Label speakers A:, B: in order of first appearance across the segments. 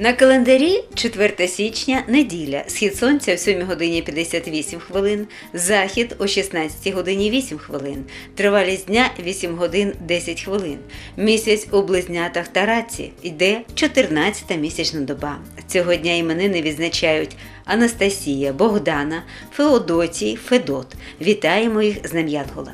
A: На календарі 4 січня неділя. Схід сонця о 7 годині 58 хвилин, захід о 16 годині 8 хвилин, тривалість дня 8 годин 10 хвилин. Місяць у близнятах та раці йде 14-та місячна доба. Цього дня іменини відзначають Анастасія, Богдана, Феодотій, Федот. Вітаємо їх з Днем Янгола.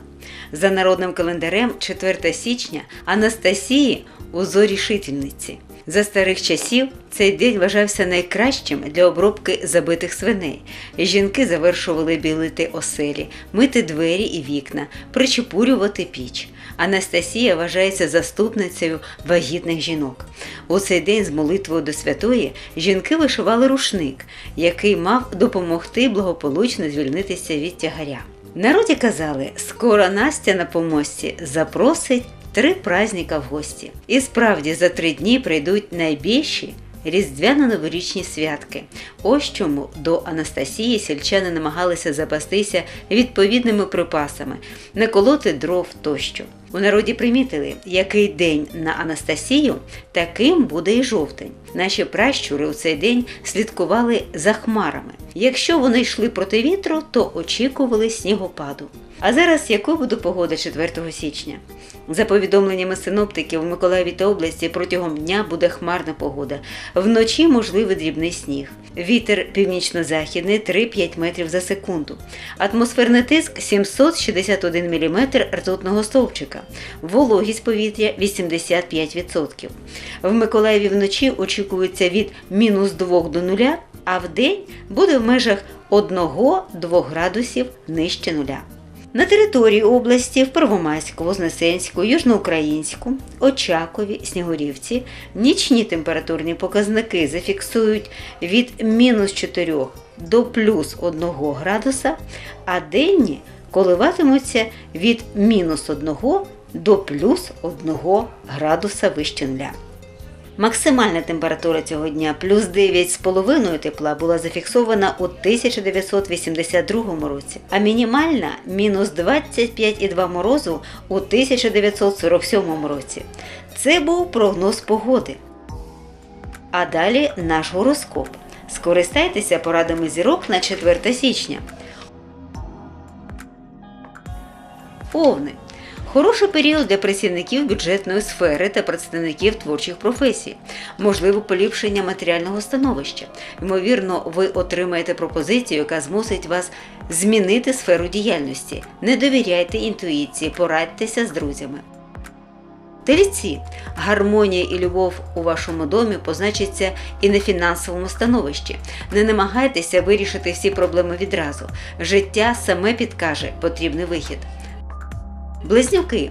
A: За народним календарем 4 січня Анастасії у зорі шительниці. За старих часів цей день вважався найкращим для обробки забитих свиней. Жінки завершували білити оселі, мити двері і вікна, причепурювати піч. Анастасія вважається заступницею вагітних жінок. У цей день з молитвою до святої жінки вишивали рушник, який мав допомогти благополучно звільнитися від тягаря. Народі казали, скоро Настя на помості запросить три праздника в гості. І справді за три дні прийдуть найбільші різдвяно-новорічні святки. Ось чому до Анастасії сільчани намагалися запастися відповідними припасами, не колоти дров тощо. У народі примітили, який день на Анастасію, таким буде і жовтень. Наші пращури у цей день слідкували за хмарами. Якщо вони йшли проти вітру, то очікували снігопаду. А зараз якою буде погода 4 січня? За повідомленнями синоптиків, у Миколаєві та області протягом дня буде хмарна погода. Вночі можливий дрібний сніг. Вітер північно-західний 3-5 метрів за секунду. Атмосферний тиск 761 мм ртутного стовпчика. Вологість повітря 85%. В Миколаєві вночі очікується від мінус 2 до 0, а в день буде в межах 1-2 градусів нижче нуля. На території області в Первомайську, Вознесенську, Южноукраїнську, Очакові, Снігурівці нічні температурні показники зафіксують від мінус 4 до плюс 1 градуса, а денні коливатимуться від мінус 1 до плюс 1 градуса вище нуля. Максимальна температура цього дня плюс 9,5 тепла була зафіксована у 1982 році, а мінімальна мінус 25,2 морозу у 1947 році. Це був прогноз погоди. А далі наш гороскоп. Скористайтеся порадами зірок на 4 січня. Овни. Хороший період для працівників бюджетної сфери та представників творчих професій, можливо поліпшення матеріального становища. Ймовірно, ви отримаєте пропозицію, яка змусить вас змінити сферу діяльності. Не довіряйте інтуїції, порадьтеся з друзями. Тельці, гармонія і любов у вашому домі позначиться і на фінансовому становищі. Не намагайтеся вирішити всі проблеми відразу. Життя саме підкаже потрібний вихід. Близнюки.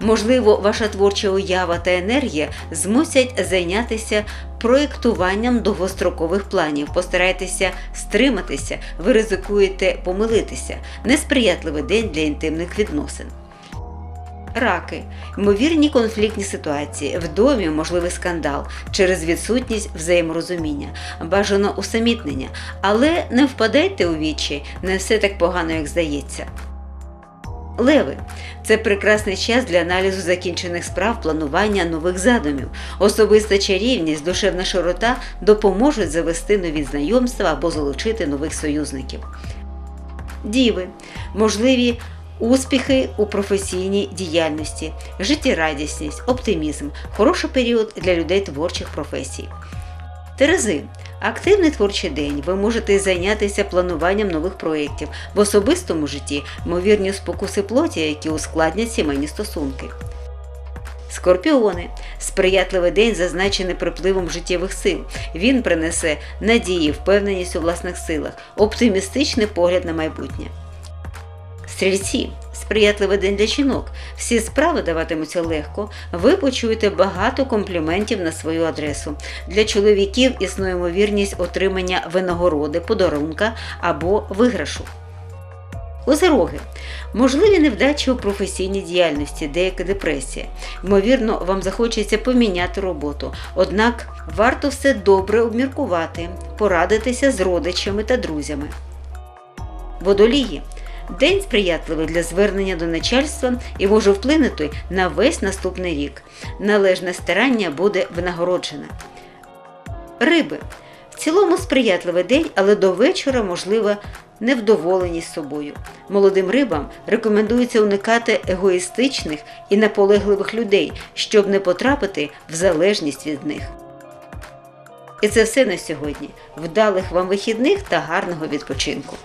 A: Можливо, ваша творча уява та енергія змусять зайнятися проєктуванням довгострокових планів. Постарайтеся стриматися, ви ризикуєте помилитися. Несприятливий день для інтимних відносин. Раки, ймовірні конфліктні ситуації, в домі можливий скандал через відсутність взаєморозуміння, бажано усамітнення, але не впадайте у вічі, не все так погано, як здається. Леви це прекрасний час для аналізу закінчених справ, планування нових задумів. Особиста чарівність, душевна широта допоможуть завести нові знайомства або залучити нових союзників. Діви можливі успіхи у професійній діяльності, життєрадісність, оптимізм, хороший період для людей творчих професій. Терези Активний творчий день ви можете зайнятися плануванням нових проєктів в особистому житті, ймовірні спокуси плоті, які ускладнять сімейні стосунки. Скорпіони сприятливий день зазначений припливом життєвих сил. Він принесе надії, впевненість у власних силах, оптимістичний погляд на майбутнє. Стрільці сприятливий день для жінок. Всі справи даватимуться легко. Ви почуєте багато компліментів на свою адресу. Для чоловіків існує ймовірність отримання винагороди, подарунка або виграшу. Озероги. Можливі невдачі у професійній діяльності, деяка депресія. Ймовірно, вам захочеться поміняти роботу, однак варто все добре обміркувати, порадитися з родичами та друзями. Водолії. День сприятливий для звернення до начальства і може вплинути на весь наступний рік. Належне старання буде винагороджене. Риби. В цілому сприятливий день, але до вечора можлива невдоволеність собою. Молодим рибам рекомендується уникати егоїстичних і наполегливих людей, щоб не потрапити в залежність від них. І це все на сьогодні. Вдалих вам вихідних та гарного відпочинку!